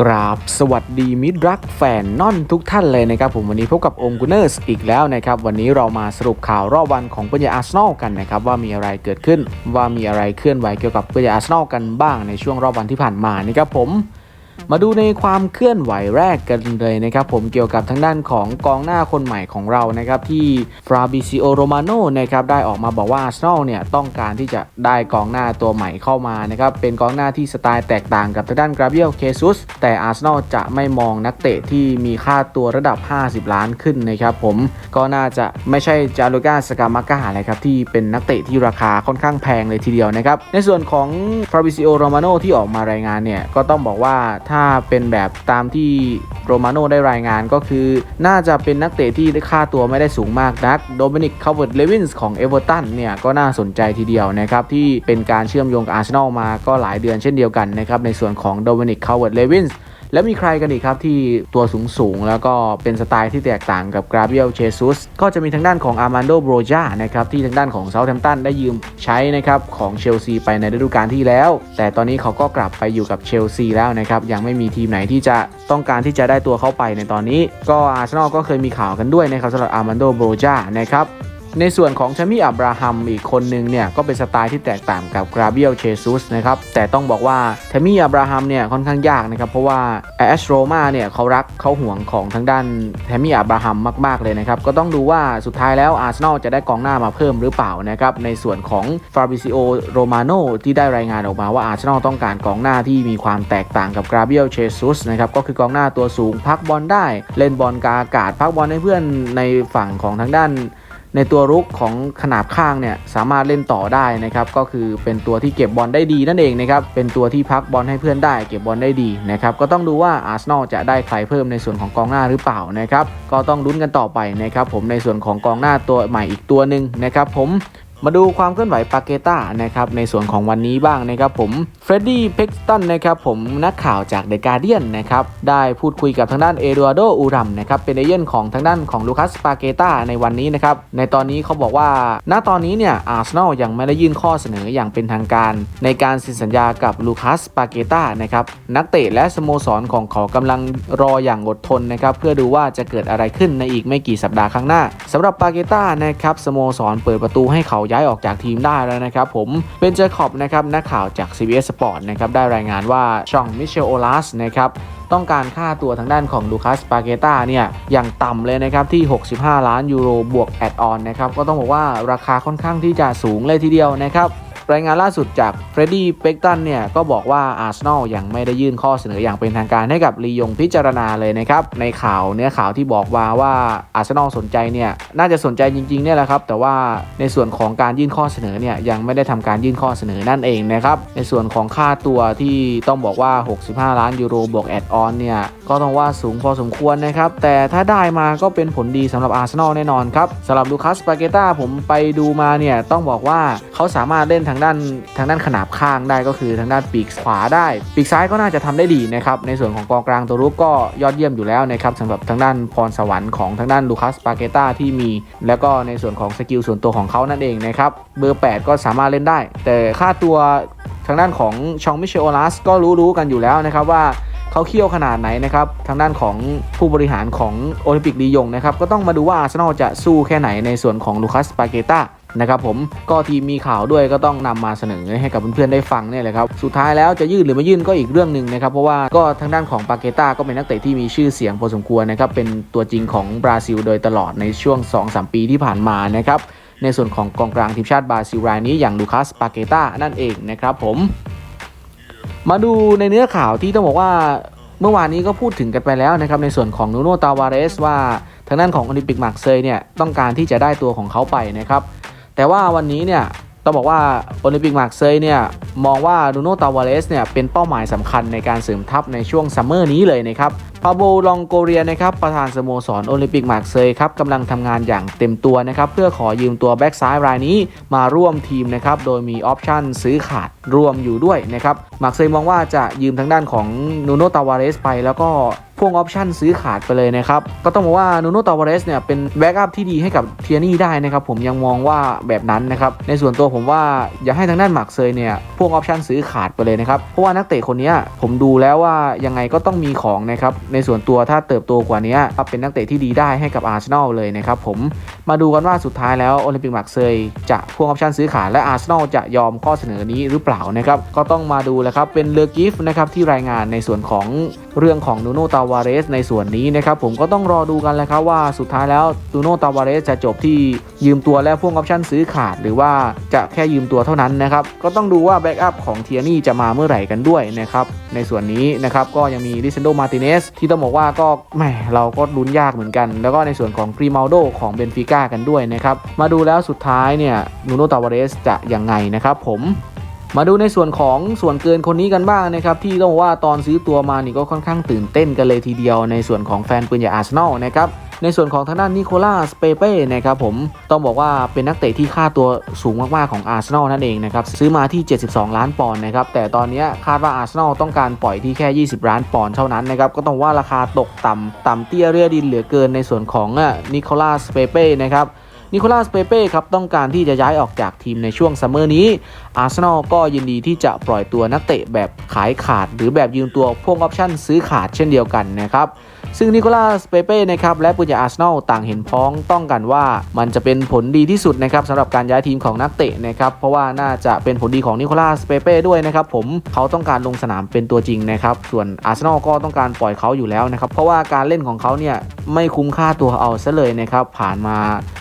กราบสวัสดีมิตรรักแฟนนอนทุกท่านเลยนะครับผมวันนี้พบกับองค์กุนเนอร์สอีกแล้วนะครับ วันนี้เรามาสรุปข่าวรอบวันของเปืยอาร์เซนอลกันนะครับ ว่ามีอะไรเกิดขึ้นว่ามีอะไรเคลื่อนไหวเกี่ยวกับเปืยอาร์เซนอลกันบ้างในช่วงรอบวันที่ผ่านมานะครับผม มาดูในความเคลื่อนไหวแรกกันเลยนะครับผมเกี่ยวกับทางด้านของกองหน้าคนใหม่ของเรานะครับที่ฟราบิซิโอโรมาโนนะครับได้ออกมาบอกว่าอาร์เซนอลเนี่ยต้องการที่จะได้กองหน้าตัวใหม่เข้ามานะครับเป็นกองหน้าที่สไตล์แตกต่างกับทางด้านกราเบียลเคซุสแต่อาร์เซนอลจะไม่มองนักเตะที่มีค่าตัวระดับ 50 ล้านขึ้นนะครับผมก็น่าจะไม่ใช่จารุก้าสกามาก้าอะไรครับที่เป็นนักเตะที่ราคาค่อนข้างแพงเลยทีเดียวนะครับในส่วนของฟราบิซิโอโรมาโนที่ออกมารายงานเนี่ยก็ต้องบอกว่าถ้าเป็นแบบตามที่โรมาโนได้รายงานก็คือ น่าจะเป็นนักเตะที่ค่าตัวไม่ได้สูงมากนักโดมินิกคาร์เวิร์ดเลวินส์ของเอเวอร์ตันเนี่ยก็น่าสนใจทีเดียวนะครับที่เป็นการเชื่อมโยงกับอาร์เซนอลมาก็หลายเดือนเช่นเดียวกันนะครับในส่วนของโดมินิกคาร์เวิร์ดเลวินส์ แล้วมีใครกันอีกครับที่ตัวสูงสูงแล้วก็เป็นสไตล์ที่แตกต่างกับกราเบียลเชซุสก็จะมีทางด้านของอาร์มานโดโบรจานะครับที่ทางด้านของเซาท์แฮมป์ตันได้ยืมใช้นะครับของเชลซีไปในฤดูกาลที่แล้ว แต่ตอนนี้เขาก็กลับไปอยู่กับเชลซีแล้วนะครับยังไม่มีทีมไหนที่จะต้องการที่จะได้ตัวเข้าไปในตอนนี้ ก็อาร์เซนอลก็เคยมีข่าวกันด้วยนะครับสำหรับอาร์มานโดโบรจานะครับ ในส่วนของชามี่อับราฮัมอีกคนนึงเนี่ยก็เป็นสไตล์ที่แตกต่างกับกราเบียลเชซุสนะครับแต่ต้องบอกว่าชามี่อับราฮัมเนี่ยค่อนข้างยากนะครับเพราะว่าแอชโรมาเนี่ยเขารักเขาห่วงของทางด้านชามี่อับราฮัมมาก ๆเลยนะครับก็ต้องดูว่าสุดท้ายแล้วอาร์เซนอลจะได้กองหน้ามาเพิ่มหรือเปล่านะครับในส่วนของฟาบิซิโอโรมาโนที่ได้รายงานออกมาว่าอาร์เซนอลต้องการกองหน้าที่มีความแตกต่างกับกราเบียลเชซุสนะครับก็คือกองหน้าตัวสูงพักบอลได้ เล่นบอลกาอากาศพักบอลให้เพื่อนในฝั่งของทางด้าน ในตัวรุกของขนาบข้างเนี่ยสามารถเล่นต่อได้นะครับก็คือเป็นตัวที่เก็บบอลได้ดีนั่นเองนะครับเป็นตัวที่พักบอลให้เพื่อนได้เก็บบอลได้ดีนะครับก็ต้องดูว่าอาร์เซนอลจะได้ใครเพิ่มในส่วนของกองหน้าหรือเปล่านะครับก็ต้องลุ้นกันต่อไปนะครับผมในส่วนของกองหน้าตัวใหม่อีกตัวหนึ่งนะครับผม มาดูความเคลื่อนไหวปาเกต้านะครับในส่วนของวันนี้บ้างนะครับผมเฟรดดี้เพ็กสตันนะครับผมนักข่าวจากเดอะการเดียนนะครับได้พูดคุยกับทางด้านเอเด a โดอูรัมนะครับเป็นเอเย่นของทางด้านของลูคัสปาเกต้าในวันนี้นะครับในตอนนี้เขาบอกว่า ณตอนนี้เนี่ยอาร์เซนอลยังไม่ได้ยื่นข้อเสนออย่างเป็นทางการ ในการเซ็นสัญญากับลูคัสปาเกต้านะครับนักเตะและสโมสรของเขากำลังรออย่างอดทนนะครับเพื่อดูว่าจะเกิดอะไรขึ้นในอีกไม่กี่สัปดาห์ข้างหน้าสำหรับปาเกต้านะครับสโมสรเปิดประตูให้เขาย้ายออกจากทีมได้แล้วนะครับผมเป็นเจอขอบนะครับนักข่าวจาก CBS Sport นะครับได้รายงานว่าช่องมิเชลโอลัสนะครับต้องการค่าตัวทางด้านของลูคัสปาเกต้าเนี่ยอย่างต่ำเลยนะครับที่ 65 ล้านยูโรบวกแอดออนนะครับก็ต้องบอกว่าราคาค่อนข้างที่จะสูงเลยทีเดียวนะครับ รายงานล่าสุดจากเฟรดดี้เป็กตันเนี่ยก็บอกว่าอาร์เซนอลยังไม่ได้ยื่นข้อเสนออย่างเป็นทางการให้กับลียงพิจารณาเลยนะครับ ในข่าวเนื้อข่าวที่บอกว่าว่าอาร์เซนอลสนใจเนี่ยน่าจะสนใจจริงๆเนี่ยแหละครับ แต่ว่าในส่วนของการยื่นข้อเสนอเนี่ยยังไม่ได้ทำการยื่นข้อเสนอนั่นเองนะครับ ในส่วนของค่าตัวที่ต้องบอกว่า 65 ล้านยูโรบวกแอดออนเนี่ยก็ต้องว่าสูงพอสมควรนะครับ แต่ถ้าได้มาก็เป็นผลดีสำหรับอาร์เซนอลแน่นอนครับสำหรับลูคัสปาเกต้าผมไปดูมาเนี่ยต้องบอกว่าเขาสามารถเล่นทางด้านทางด้านขนาบข้างได้ก็คือทางด้านปีกขวาได้ ปีกซ้ายก็น่าจะทำได้ดีนะครับในส่วนของกองกลางตัวรุกก็ยอดเยี่ยมอยู่แล้วนะครับสำหรับทางด้านพรสวรรค์ของทางด้านลูคัสปาเกต้าที่มี แล้วก็ในส่วนของสกิลส่วนตัวของเขานั่นเองนะครับเบอร์ 8 ก็สามารถเล่นได้ แต่ค่าตัวทางด้านของชองมิเชลโอลัสก็รู้ๆกันอยู่แล้วนะครับว่าเขาเคี่ยวขนาดไหนนะครับทางด้านของผู้บริหารของโอลิมปิกลียงนะครับก็ต้องมาดูว่าอาร์เซนอลจะสู้แค่ไหนในส่วนของลูคัสปาเกต้า นะครับผมก็ทีมมีข่าวด้วยก็ต้องนำมาเสนอให้กับเพื่อนๆได้ฟังเนี่ยแหละครับสุดท้ายแล้วจะยื่นหรือไม่ยื่นก็อีกเรื่องหนึ่งนะครับเพราะว่าก็ทางด้านของปาเกต้าก็เป็นนักเตะที่มีชื่อเสียงพอสมควรนะครับเป็นตัวจริงของบราซิลโดยตลอดในช่วง 2-3 ปีที่ผ่านมานะครับในส่วนของกองกลางทีมชาติบราซิลรายนี้อย่างลูคัสปาเกต้านั่นเองนะครับผม มาดูในเนื้อข่าวที่ต้องบอกว่าเมื่อวานนี้ก็พูดถึงกันไปแล้วนะครับในส่วนของนูโนตาวาเรสว่าทางด้านของโอลิมปิกมาร์เซยเนี่ยต้องการที่จะได้ตัวของเขาไปนะครับ แต่ว่าวันนี้เนี่ยต้องบอกว่าโอลิมปิกหมากเซยเนี่ย มองว่านูโนตาวาเรสเนี่ยเป็นเป้าหมายสำคัญในการเสริมทัพในช่วงซัมเมอร์นี้เลยนะครับปาโบลองโกเรียนะครับประธานสโมสรโอลิมปิกมาร์เซยครับกำลังทำงานอย่างเต็มตัวนะครับเพื่อขอยืมตัวแบ็กซ้ายรายนี้มาร่วมทีมนะครับโดยมีออปชั่นซื้อขาดรวมอยู่ด้วยนะครับมาร์เซยมองว่าจะยืมทางด้านของนูโนตาวาเรสไปแล้วก็พ่วงออปชั่นซื้อขาดไปเลยนะครับ ก็ต้องบอกว่านูโนตาวาเรสเนี่ยเป็นแบ็กอัพที่ดีให้กับเทียนี่ได้นะครับ ผมยังมองว่าแบบนั้นนะครับ ในส่วนตัวผมว่าอยากให้ทางด้านมาร์เซยเนี่ยพวงวกออปชั่นซื้อขาดไปเลยนะครับ เพราะว่านักเตะคนนี้ผมดูแล้วว่ายังไงก็ต้องมีของนะครับ ในส่วนตัวถ้าเติบโตกว่านี้เป็นนักเตะที่ดีได้ให้กับอาร์เซนอลเลยนะครับผมมาดูกันว่าสุดท้ายแล้วโอลิมปิกมาร์เซยจะพ่วงออปชั่นซื้อขายและอาร์เซนอลจะยอมข้อเสนอนี้หรือเปล่านะครับ ก็ต้องมาดูแหล้วครับ เป็นเลอกิฟนะครับที่รายงานในส่วนของเรื่องของนูโนตาวาเรสในส่วนนี้นะครับผมก็ต้องรอดูกันแหล้วครับว่าสุดท้ายแล้วนูโนตาวาเรสจะจบที่ยืมตัวและพ่วงออปชั่นซื้อขาด หรือว่าจะแค่ยืมตัวเท่านั้นนะครับก็ต้องดูว่าแบ็กอัพของเทียนี่จะมาเมื่อไหร่กันด้วยนะครับในส่วนนี้นะครับก็ยังมีลิเซนโดมาติเนสที่ต้องบอกว่าก็แหมเราก็ลุ้นยากเหมือนกัน แล้วก็ในส่วนของกรีมาลโดของเบนฟิก้ากันด้วยนะครับมาดูแล้วสุดท้ายเนี่ยนูโนตาวาเรสจะยังไงนะครับผมมาดูในส่วนของส่วนเกินคนนี้กันบ้างนะครับที่ต้องบอกว่าตอนซื้อตัวมานี่ก็ค่อนข้างตื่นเต้นกันเลยทีเดียวในส่วนของแฟนปืนใหญ่อาร์เซนอลนะครับ ในส่วนของทางด้านนิโคลัสเปเป้นะครับผมต้องบอกว่าเป็นนักเตะที่ค่าตัวสูงมากๆของอาร์เซนอลนั่นเองนะครับซื้อมาที่ 72 ล้านปอนด์นะครับแต่ตอนนี้คาดว่าอาร์เซนอลต้องการปล่อยที่แค่ 20 ล้านปอนด์เท่านั้นนะครับก็ต้องว่าราคาตกต่ำต่ำเตี้ยเรียดินเหลือเกินในส่วนของนิโคลัสเปเป้นะครับนิโคลัสเปเป้ครับต้องการที่จะย้ายออกจากทีมในช่วงซัมเมอร์นี้ อาร์เซนอลก็ยินดีที่จะปล่อยตัวนักเตะแบบขายขาด หรือแบบยืมตัวพวกออปชั่นซื้อขาดเช่นเดียวกันนะครับ ซึ่งนิโคลัสเปเป้นะครับและปุญญาอาร์เซนอลต่างเห็นพ้องต้องกันว่ามันจะเป็นผลดีที่สุดนะครับสำหรับการย้ายทีมของนักเตะนะครับเพราะว่าน่าจะเป็นผลดีของนิโคลัสเปเป้ด้วยนะครับผมเขาต้องการลงสนามเป็นตัวจริงนะครับส่วนอาร์เซนอลก็ต้องการปล่อยเขาอยู่แล้วนะครับเพราะว่าการเล่นของเขาเนี่ยไม่คุ้มค่าตัวเอาซะเลยนะครับผ่านมา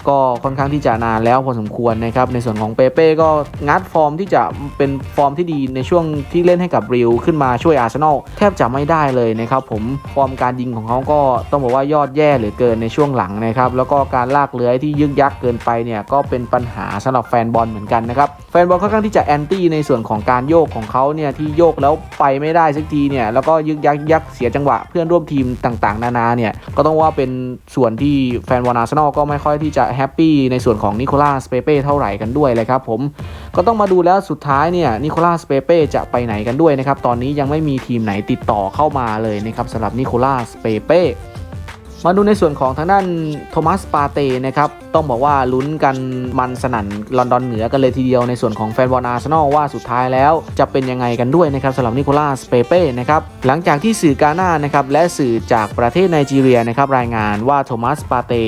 ก็ค่อนข้างที่จะนานแล้วพอสมควรนะครับในส่วนของเปเป้ก็งัดฟอร์มที่จะเป็นฟอร์มที่ดีในช่วงที่เล่นให้กับริวขึ้นมาช่วยอาร์เซนอลแทบจะไม่ได้เลยนะครับผมฟอร์มการยิงของเขาก็ต้องบอกว่ายอดแย่เหลือเกินในช่วงหลังนะครับ แล้วก็การลากเลื้อยที่ยึกยักเกินไปเนี่ยก็เป็นปัญหาสำหรับแฟนบอลเหมือนกันนะครับ แฟนบอลค่อนข้างที่จะแอนตี้ในส่วนของการโยกของเขาเนี่ยที่โยกแล้วไปไม่ได้สักทีเนี่ยแล้วก็ยึกยักยักเสียจังหวะเพื่อนร่วมทีมต่างๆ นานาเนี่ยก็ต้องว่าเป็นส่วนที่แฟนบอลอาร์ซนอลก็ไม่ค่อยที่จะแฮปปี้ในส่วนของนิโคลัสเปเป้เท่าไหร่กันด้วยเลยครับผมก็ต้องมาดูแล้วสุดท้ายเนี่ยนิโคลัสเปเป้จะไปไหนกันด้วยนะครับตอนนี้ยังไม่มีทีมไหนติดต่อเข้ามาเลยนะครับสำหรับนิโคลัสเปเป้ มาดูในส่วนของทางด้านโทมัสปาเต้นะครับต้องบอกว่าลุ้นกันมันสนั่นลอนดอนเหนือกันเลยทีเดียวในส่วนของแฟนบอลอาร์เซนอลว่าสุดท้ายแล้วจะเป็นยังไงกันด้วยนะครับสำหรับนิโคลัสเปเป้นะครับหลังจากที่สื่อกาหน้านะครับและสื่อจากประเทศไนจีเรียนะครับรายงานว่าโทมัสปาเต้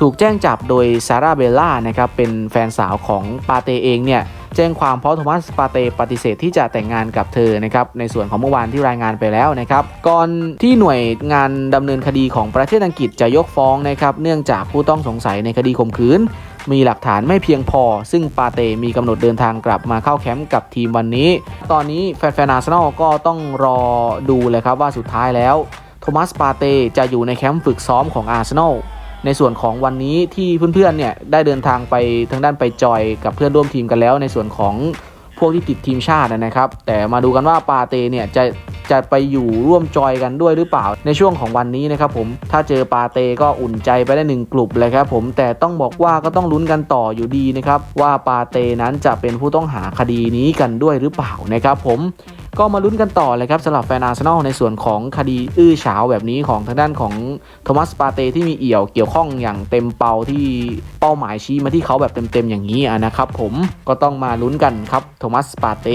ถูกแจ้งจับโดยซาร่าเบลล่านะครับเป็นแฟนสาวของปาเต้เองเนี่ย แจ้งความเพราะโทมัสปาเตปฏิเสธที่จะแต่งงานกับเธอนะครับในส่วนของเมื่อวานที่รายงานไปแล้วนะครับก่อนที่หน่วยงานดำเนินคดีของประเทศอังกฤษจะยกฟ้องนะครับเนื่องจากผู้ต้องสงสัยในคดีข่มขืนมีหลักฐานไม่เพียงพอ ซึ่งปาเตมีกำหนดเดินทางกลับมาเข้าแคมป์กับทีมวันนี้ ตอนนี้แฟนๆอาร์เซนอลก็ต้องรอดูเลยครับว่าสุดท้ายแล้ว โทมัสปาเตจะอยู่ในแคมป์ฝึกซ้อมของอาร์เซนอล ในส่วนของวันนี้ที่เพื่อนๆเนี่ยได้เดินทางไปทางด้านไปจอยกับเพื่อนร่วมทีมกันแล้ว ในส่วนของพวกที่ติดทีมชาตินะครับ แต่มาดูกันว่าปาเตเนี่ยจะจะไปอยู่ร่วมจอยกันด้วยหรือเปล่าในช่วงของวันนี้นะครับผมถ้าเจอปาเตก็อุ่นใจไปได้หนึ่งกลุ่มเลยครับผมแต่ต้องบอกว่าก็ต้องลุ้นกันต่ออยู่ดีนะครับว่าปาเตนั้นจะเป็นผู้ต้องหาคดีนี้กันด้วยหรือเปล่านะครับผม ก็มาลุ้นกันต่อเลยครับสำหรับแฟนอาร์เซนอลในส่วนของคดีอื้อฉาวแบบนี้ของทางด้านของโทมัสปาเตที่มีเอี่ยวเกี่ยวข้องอย่างเต็มเปาที่เป้าหมายชี้มาที่เขาแบบเต็มๆอย่างนี้นะครับผมก็ต้องมาลุ้นกันครับโทมัสปาเต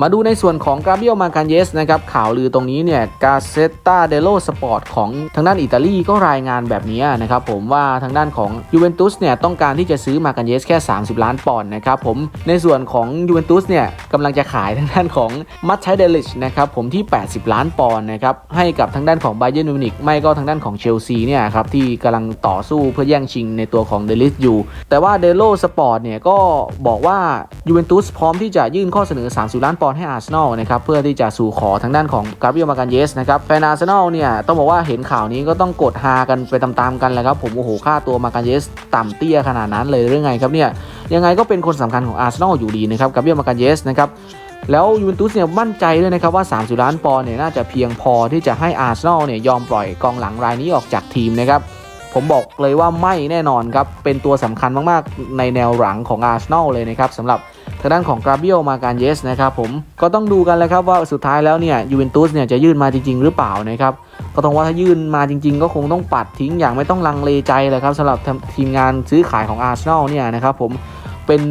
มาดูในส่วนของกาเบียลมาการเยสนะครับข่าวลือตรงนี้เนี่ยกาเซตตาเดโลสปอร์ตของทางด้านอิตาลีก็รายงานแบบนี้นะครับผมว่าทางด้านของยูเวนตุสเนี่ยต้องการที่จะซื้อมาการเยสแค่ 30 ล้านปอนด์นะครับผมในส่วนของยูเวนตุสเนี่ยกำลังจะขายทางด้านของมัตชัยเดลิชนะครับผมที่ 80 ล้านปอนด์นะครับให้กับทางด้านของไบเย r n มิวนิกไม่ก็ทางด้านของเชลซีเนี่ยครับที่กำลังต่อสู้เพื่อแย่งชิงในตัวของเดลิชอยู่แต่ว่าเดโลสปอร์ตเนี่ยก็บอกว่ายูเวนตุสพร้อมที่จะยื่นข้อเสนอ 30 ล้านปอนด์ให้อาร์เซนอลนะครับเพื่อที่จะสู่ขอทางด้านของกาเบรียลมาการเยสนะครับแฟนอาร์เซนอลเนี่ยต้องบอกว่าเห็นข่าวนี้ก็ต้องกดฮากันไปตามๆกันแหละครับผมโอ้โหค่าตัวมาการเยสต่ำเตี้ยขนาดนั้นเลยหรือไงครับเนี่ยยังไงก็เป็นคนสำคัญของอาร์เซนอลอยู่ดีนะครับกาเบรียลมาการเยสนะครับแล้วยูเวนตุสเนี่ยมั่นใจด้วยนะครับว่า 30 ล้านปอนด์เนี่ยน่าจะเพียงพอที่จะให้อาร์เซนอลเนี่ยยอมปล่อยกองหลังรายนี้ออกจากทีมนะครับผมบอกเลยว่าไม่แน่นอนครับเป็นตัวสำคัญมากๆในแนวหลังของอาร์เซนอลเลยนะครับสำหรับ ทางด้านของกราเบียลมาการเยสนะครับผมก็ต้องดูกันเลยครับว่าสุดท้ายแล้วเนี่ยยูเวนตุสเนี่ยจะยื่นมาจริง ๆ หรือเปล่านะครับก็ต้องว่าถ้ายื่นมาจริง ๆ ก็คงต้องปัดทิ้งอย่างไม่ต้องลังเลใจเลยครับสำหรับทีมงานซื้อขายของอาร์เซนอลเนี่ยนะครับผม เป็น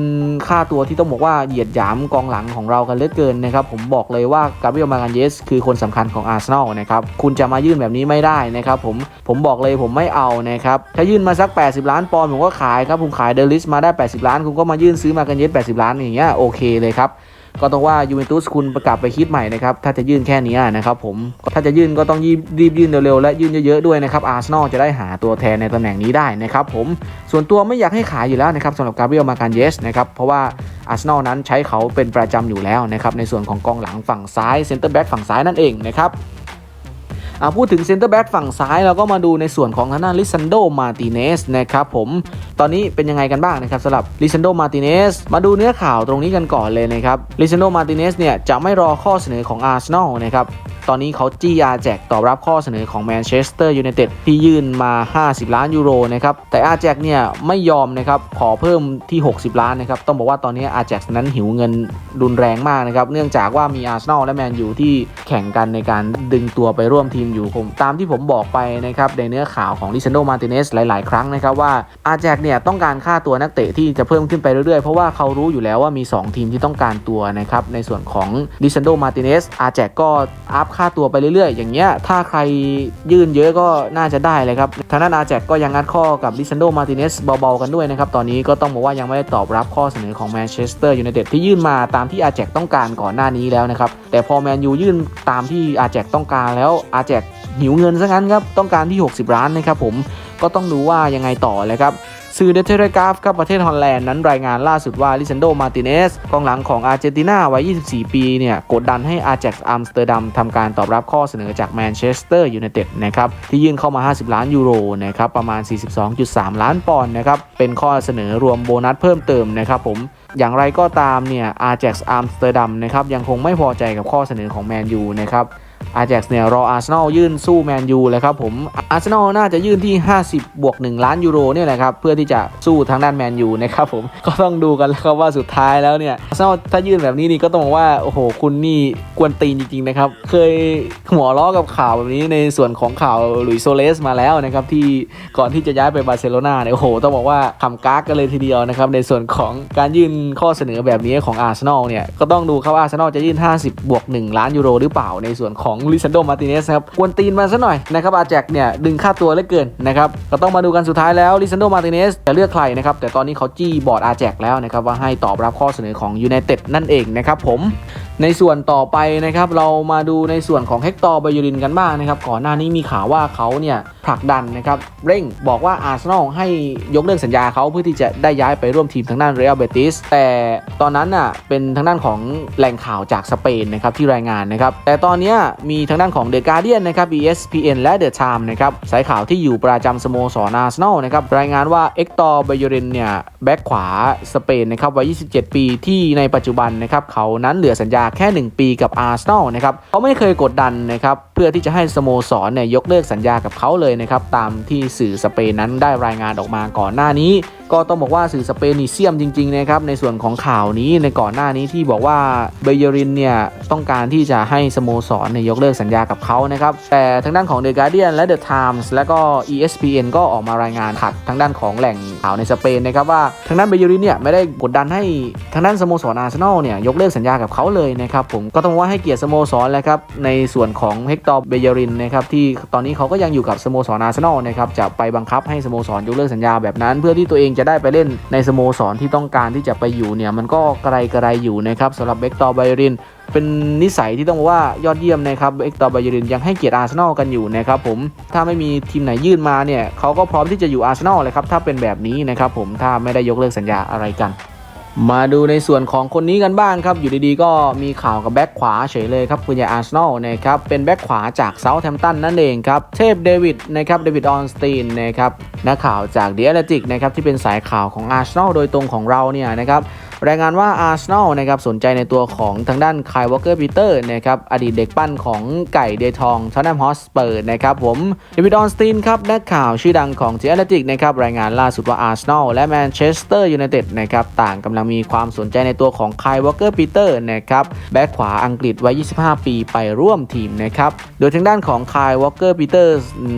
ค่าตัวที่ต้องบอกว่าเหยียดหยามกองหลังของเรากันเลือเกินนะครับ ผมบอกเลยว่ากาเบรียลมาการเยส คือคนสำคัญของอาร์เซนอลนะครับ คุณจะมายื่นแบบนี้ไม่ได้นะครับ ผมผมบอกเลยผมไม่เอานะครับ ถ้ายื่นมาสัก 80 ล้านปอนด์ผมก็ขายครับ ผมขายเดลิสมาได้ 80 ล้าน คุณก็มายื่นซื้อมาการเยส 80 ล้านอย่างเงี้ยโอเคเลยครับ ก็ต้องว่ายูเวนตุสคุณประกาศไปคิดใหม่นะครับ ถ้าจะยื่นแค่นี้นะครับผม ถ้าจะยื่นก็ต้องรีบรีบยื่นเร็วๆ และยื่นเยอะๆด้วยนะครับ อาร์เซนอลจะได้หาตัวแทนในตำแหน่งนี้ได้นะครับผม ส่วนตัวไม่อยากให้ขายอยู่แล้วนะครับสำหรับกาเบรียลมาการเยสนะครับ เพราะว่าอาร์เซนอลนั้นใช้เขาเป็นประจำอยู่แล้วนะครับ ในส่วนของกองหลังฝั่งซ้ายเซนเตอร์แบ็กฝั่งซ้ายนั่นเองนะครับ อ่าพูดถึงเซนเตอร์แบ็กฝั่งซ้ายเราก็มาดูในส่วนของทางด้านลิซันโดมาติเนสนะครับผมตอนนี้เป็นยังไงกันบ้างนะครับสำหรับลิซันโดมาติเนสมาดูเนื้อข่าวตรงนี้กันก่อนเลยนะครับลิซันโดมาติเนสเนี่ยจะไม่รอข้อเสนอของอาร์เซนอลนะครับตอนนี้เขาจี้อาแจกตอบรับข้อเสนอของแมนเชสเตอร์ยูไนเต็ดที่ยื่นมา 50 ล้านยูโรนะครับแต่อาแจกเนี่ยไม่ยอมนะครับขอเพิ่มที่ 60 ล้านนะครับต้องบอกว่าตอนนี้อาแจกนั้นหิวเงินรุนแรงมากนะครับเนื่องจากว่ามีอาร์เซนอลและแมนยูที่แข่งกันในการดึงตัวไปร่วมทีมอยู่ผมตามที่ผมบอกไปนะครับในเนื้อข่าวของลิซันโดมาติเนสหลาย ๆ ครั้งนะครับว่าอาแจกเนี่ยต้องการค่าตัวนักเตะที่จะเพิ่มขึ้นไปเรื่อย ๆ เพราะว่าเขารู้อยู่แล้วว่ามี 2 ทีมที่ต้องการตัวนะครับในส่วนของลิซันโดมาติเนสอาแจกก็อัพค่าตัวไปเรื่อยๆ อย่างเงี้ยถ้าใครยื่นเยอะก็น่าจะได้เลยครับทางด้านอาแจกก็ยังงัดข้อกับลิซันโดมาติเนสเบาๆกันด้วยนะครับตอนนี้ก็ต้องบอกว่ายังไม่ได้ตอบรับข้อเสนอของแมนเชสเตอร์ยูไนเต็ดที่ยื่นมาตามที่อาแจกต้องการก่อนหน้านี้แล้วนะครับแต่พอแมนยูยื่นตามที่อาแจกต้องการแล้วอาแจกหิวเงินซะงั้นครับต้องการที่ 60 ล้านนะครับผมก็ต้องดูว่ายังไงต่อเลยครับ สื่อเดเทเรกราฟครับประเทศฮอลแลนด์นั้นรายงานล่าสุดว่าลิซันโด มาติเนสกองหลังของอาร์เจนตินาวัย 24 ปีเนี่ยกดดันให้อาแจ็กอัมสเตอร์ดัมทำการตอบรับข้อเสนอจากแมนเชสเตอร์ยูไนเต็ดนะครับที่ยื่นเข้ามา 50 ล้านยูโรนะครับประมาณ 42.3 ล้านปอนด์นะครับเป็นข้อเสนอรวมโบนัสเพิ่มเติมนะครับผมอย่างไรก็ตามเนี่ยอาแจ็กอัมสเตอร์ดัมนะครับยังคงไม่พอใจกับข้อเสนอของแมนยูนะครับ อาแจ็กซ์เนี่ยรออาร์เซนอลยื่นสู้แมนยูเลยครับผมอาร์เซนอลน่าจะยื่นที่ 50 บวก 1 ล้านยูโรเนี่ยแหละครับเพื่อที่จะสู้ทางด้านแมนยูนะครับผมก็ต้องดูกันแล้วครับว่าสุดท้ายแล้วเนี่ยอาร์เซนอลถ้ายื่นแบบนี้นี่ก็ต้องบอกว่าโอ้โหคุณนี่กวนตีนจริงๆนะครับเคยหัวล้อกับข่าวแบบนี้ในส่วนของข่าวหลุยโซเลสมาแล้วนะครับที่ก่อนที่จะย้ายไปบาร์เซโลนาเนี่ยโอ้โหต้องบอกว่าคำกากกันเลยทีเดียวนะครับในส่วนของการยื่นข้อเสนอแบบนี้ของอาร์เซนอลเนี่ยก็ต้องดูครับอาร์เซนอลจะยื่น 50 บวก 1 ล้านยูโรหรือเปล่าในส่วนของลิซันโดมาติเนสครับกวนตีนมาซะหน่อยนะครับอาแจกเนี่ยดึงค่าตัวเหลือเกินนะครับก็ต้องมาดูกันสุดท้ายแล้วลิซันโดมาติเนสจะเลือกใครนะครับแต่ตอนนี้เขาจี้บอร์ดอาแจกแล้วนะครับว่าให้ตอบรับข้อเสนอของยูไนเต็ดนั่นเองนะครับผม ในส่วนต่อไปนะครับเรามาดูในส่วนของเฮกตอร์ไบยูรินกันบ้างนะครับก่อนหน้านี้มีข่าวว่าเขาเนี่ยผลักดันนะครับเร่งบอกว่าอาร์เซนอลให้ยกเลิกสัญญาเขาเพื่อที่จะได้ย้ายไปร่วมทีมทางด้านเรอัลเบติสแต่ตอนนั้นน่ะเป็นทางด้านของแหล่งข่าวจากสเปนนะครับที่รายงานนะครับแต่ตอนนี้มีทางด้านของเดอะการ์เดียนนะครับ ESPN และ The Time นะครับสายข่าวที่อยู่ประจำสโมสรอาร์เซนอลนะครับรายงานว่าเอ็กตอร์ไบยูรินเนี่ย แบ็กขวาสเปนนะครับวัย 27 ปีที่ในปัจจุบันนะครับเขานั้นเหลือสัญญาแค่ 1 ปีกับอาร์เซนอลนะครับเขาไม่เคยกดดันนะครับ พื่อที่จะให้สโมสรเนี่ยยกเลิกสัญญากับเขาเลยนะครับตามที่สื่อสเปนนั้นได้รายงานออกมาก่อนหน้านี้ ก็ต้องบอกว่าสื่อสเปนนี่เซียมจริงๆนะครับในส่วนของข่าวนี้ในก่อนหน้านี้ที่บอกว่าเบเยรินเนี่ยต้องการที่จะให้สโมสรเนี่ยยกเลิกสัญญากับเขานะครับแต่ทางด้านของ The Guardian และ The Times และก็ ESPN ก็ออกมารายงานขัดทางด้านของแหล่งข่าวในสเปนนะครับว่าทางด้านเบเยรินเนี่ยไม่ได้กดดันให้ทางด้านสโมสรอาร์เซนอลเนี่ยยกเลิกสัญญากับเขาเลยนะครับผมก็ต้องว่าให้เกียรติสโมสรแล้วครับในส่วนของเฮกตอร์เบเยรินนะครับที่ตอนนี้เขาก็ยังอยู่กับสโมสรอาร์เซนอลนะครับจะไปบังคับให้สโมสรยกเลิกสัญญาแบบนั้น เพื่อที่ตัวเองจะได้ไปเล่นในสโมสรที่ต้องการที่จะไปอยู่เนี่ยมันก็กระไรกระไรอยู่นะครับสำหรับเบกตอร์ไบรินเป็นนิสัยที่ต้องบอกว่ายอดเยี่ยมนะครับเอ็กตอร์ไบรินยังให้เกียรติอาร์เซนอลกันอยู่นะครับผมถ้าไม่มีทีมไหนยื่นมาเนี่ยเขาก็พร้อมที่จะอยู่อาร์เซนอลเลยครับถ้าเป็นแบบนี้นะครับผมถ้าไม่ได้ยกเลิกสัญญาอะไรกัน มาดูในส่วนของคนนี้กันบ้างครับ อยู่ดีๆ ก็มีข่าวกับแบ็กขวาเฉยเลยครับคุณยายอาร์เซนอลนะครับ เป็นแบ็กขวาจากเซาท์แฮมป์ตันนั่นเองครับ เทพเดวิดนะครับ เดวิดออนสตีนนะครับ นักข่าวจากเดียร์ติกนะครับ ที่เป็นสายข่าวของอาร์เซนอลโดยตรงของเราเนี่ยนะครับ รายงานว่าอาร์เซนอลนะครับสนใจในตัวของทางด้านคายวอลเกอร์ปีเตอร์นะครับอดีตเด็กปั้นของไก่เดทองทอนแนมฮอสเปอร์นะครับผมเดวิดออนสตีนครับนักข่าวชื่อดังของเจอแลติกนะครับรายงานล่าสุดว่าอาร์เซนอลและแมนเชสเตอร์ยูไนเต็ดนะครับต่างกำลังมีความสนใจในตัวของคายวอลเกอร์ปีเตอร์นะครับแบ็คขวาอังกฤษวัย 25 ปีไปร่วมทีมนะครับโดยทางด้านของคายวอลเกอร์ปีเตอร์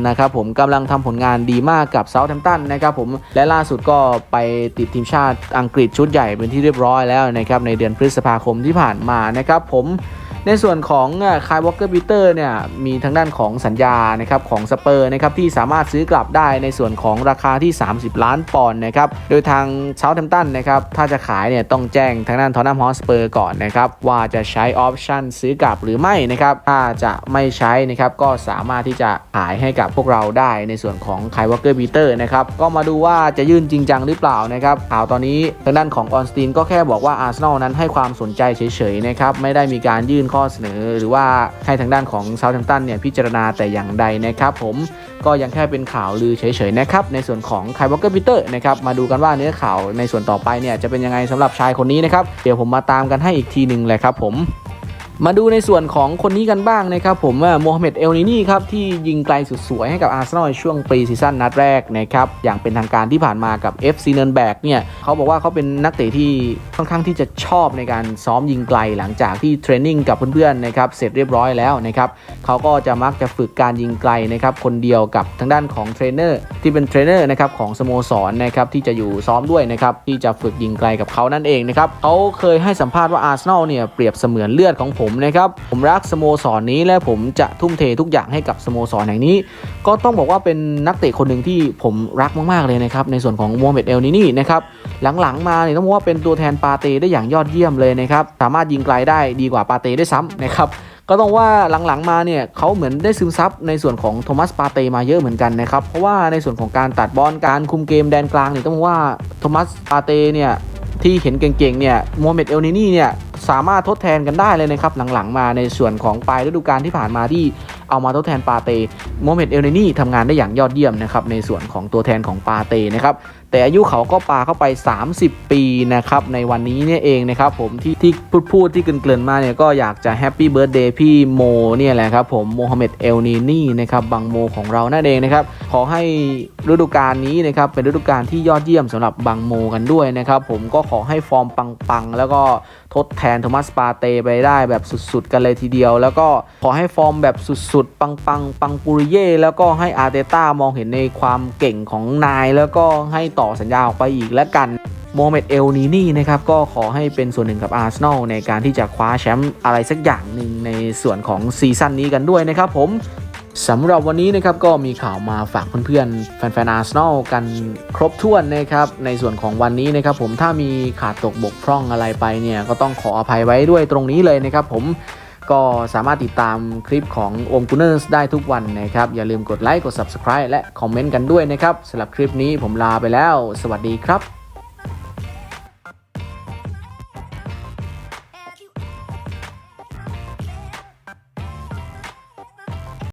นะครับผมกำลังทำผลงานดีมากกับเซาท์แฮมป์ตันนะครับผมและล่าสุดก็ไปติดทีมชาติอังกฤษชุดใหญ่เป็นที่เรียบร้อยแล้วนะครับในเดือนพฤษภาคมที่ผ่านมานะครับผม ในส่วนของคายวอลเกอร์ปีเตอร์เนี่ยมีทางด้านของสัญญานะครับของสเปอร์นะครับที่สามารถซื้อกลับได้ในส่วนของราคาที่ 30 ล้านปอนด์นะครับโดยทางเซาท์แฮมป์ตันนะครับถ้าจะขายเนี่ยต้องแจ้งทางด้านทอนนัมฮอสเปอร์ก่อนนะครับว่าจะใช้ออปชั่นซื้อกลับหรือไม่นะครับถ้าจะไม่ใช้นะครับก็สามารถที่จะขายให้กับพวกเราได้ในส่วนของคายวอลเกอร์ปีเตอร์นะครับก็มาดูว่าจะยื่นจริงจังหรือเปล่านะครับข่าวตอนนี้ทางด้านของออนสตีนก็แค่บอกว่าอาร์เซนอลนั้นให้ความสนใจเฉยๆนะครับไม่ได้มีการยื่นข้อเสนอ หรือว่าให้ทางด้านของเซาท์แฮมป์ตันเนี่ยพิจารณาแต่อย่างใดนะครับผมก็ยังแค่เป็นข่าวลือเฉยๆนะครับในส่วนของไคายวอลเกอร์ปีเตอร์นะครับมาดูกันว่าเนื้อข่าวในส่วนต่อไปเนี่ยจะเป็นยังไงสำหรับชายคนนี้นะครับเดี๋ยวผมมาตามกันให้อีกทีหนึ่งเลยครับผม มาดูในส่วนของคนนี้กันบ้างนะครับผมว่าโมฮัมเหม็ดเอลนีนี่ครับที่ยิงไกลสุดสวยให้กับอาร์เซนอลในช่วงปรีซีซั่นนัดแรกนะครับอย่างเป็นทางการที่ผ่านมากับ FC เนินแบกเนี่ยเขาบอกว่าเขาเป็นนักเตะที่ค่อนข้างที่จะชอบในการซ้อมยิงไกลหลังจากที่เทรนนิ่งกับเพื่อนๆนะครับเสร็จเรียบร้อยแล้วนะครับเขาก็จะมักจะฝึกการยิงไกลนะครับคนเดียวกับทางด้านของเทรนเนอร์ที่เป็นเทรนเนอร์นะครับของสโมสรนะครับที่จะอยู่ซ้อมด้วยนะครับที่จะฝึกยิงไกลกับเขานั่นเองนะครับเขาเคยให้สัมภาษณ์ว่าอาร์เซนอลเนี่ยเปรียบเสมือนเลือดของผมมนะครับ ผมรักสโมสรนี้และผมจะทุ่มเททุกอย่างให้กับสโมสรแห่งนี้ ก็ต้องบอกว่าเป็นนักเตะคนหนึ่งที่ผมรักมากๆเลยนะครับในส่วนของโมฮัมเมดเอลนีนี่นะครับหลังๆมาเนี่ยต้องบอกว่าเป็นตัวแทนปาเต้ได้อย่างยอดเยี่ยมเลยนะครับสามารถยิงไกลได้ดีกว่าปาเต้ได้วยซ้ำนะครับก็ต้องว่าหลังๆมาเนี่ยเขาเหมือนได้ซึมซับในส่วนของโทมัสปาเตมาเยอะเหมือนกันนะครับ เพราะว่าในส่วนของการตัดบอลการคุมเกมแดนกลางเนี่ยต้องบอกว่าโทมัสปาเตเนี่ยที่เห็นเก่งๆเนี่ยโมฮัมเมดเอลนีนี่เนี่ย สามารถทดแทนกันได้เลยนะครับ หลังๆมาในส่วนของปลายฤดูกาลที่ผ่านมาที่เอามาทดแทนปาเตโมฮเหม็ดเอลเนนี่ทำงานได้อย่างยอดเยี่ยมนะครับในส่วนของตัวแทนของปาเตนะครับแต่อายุเขาก็ปาเข้าไป 30 ปีนะครับในวันนี้เนี่ยเองนะครับผมที่ที่พูดพูดที่เกรินๆมาเนี่ยก็อยากจะแฮปปี้เบิร์ดเดย์พี่โมเนี่ยแหละครับผมโมฮัมเหม็ดเอลนีนี่นะครับบังโมของเรานั่นเองนะครับขอให้ฤดูกาลนี้นะครับเป็นฤดูกาลที่ยอดเยี่ยมสำหรับบังโมกันด้วยนะครับผมก็ขอให้ฟอร์มปังๆ แล้วก็ทดแทนโทมัสปาเตไปได้แบบสุดๆ กันเลยทีเดียว แล้วก็ขอให้ฟอร์มแบบสุดๆ ปังๆปังปุริเย่แล้วก็ให้อาร์เตต้ามองเห็นในความเก่งของนาย แล้วก็ให้ต่อสัญญาออกไปอีกแล้วกันโมเหม็ดเอลนีนี่นะครับก็ขอให้เป็นส่วนหนึ่งกับอาร์เซนอลในการที่จะคว้าแชมป์อะไรสักอย่างหนึ่งในส่วนของซีซั่นนี้กันด้วยนะครับผม สำหรับวันนี้นะครับก็มีข่าวมาฝากเพื่อนๆ แฟนๆอาร์เซนอลกันครบถ้วนนะครับในส่วนของวันนี้นะครับผมถ้ามีขาดตกบกพร่องอะไรไปเนี่ยก็ต้องขออภัยไว้ด้วยตรงนี้เลยนะครับผมก็สามารถติดตามคลิปของโอมกูเนอร์สได้ทุกวันนะครับ อย่าลืมกดไลค์กด Subscribe และคอมเมนต์กันด้วยนะครับสำหรับคลิปนี้ผมลาไปแล้ว สวัสดีครับ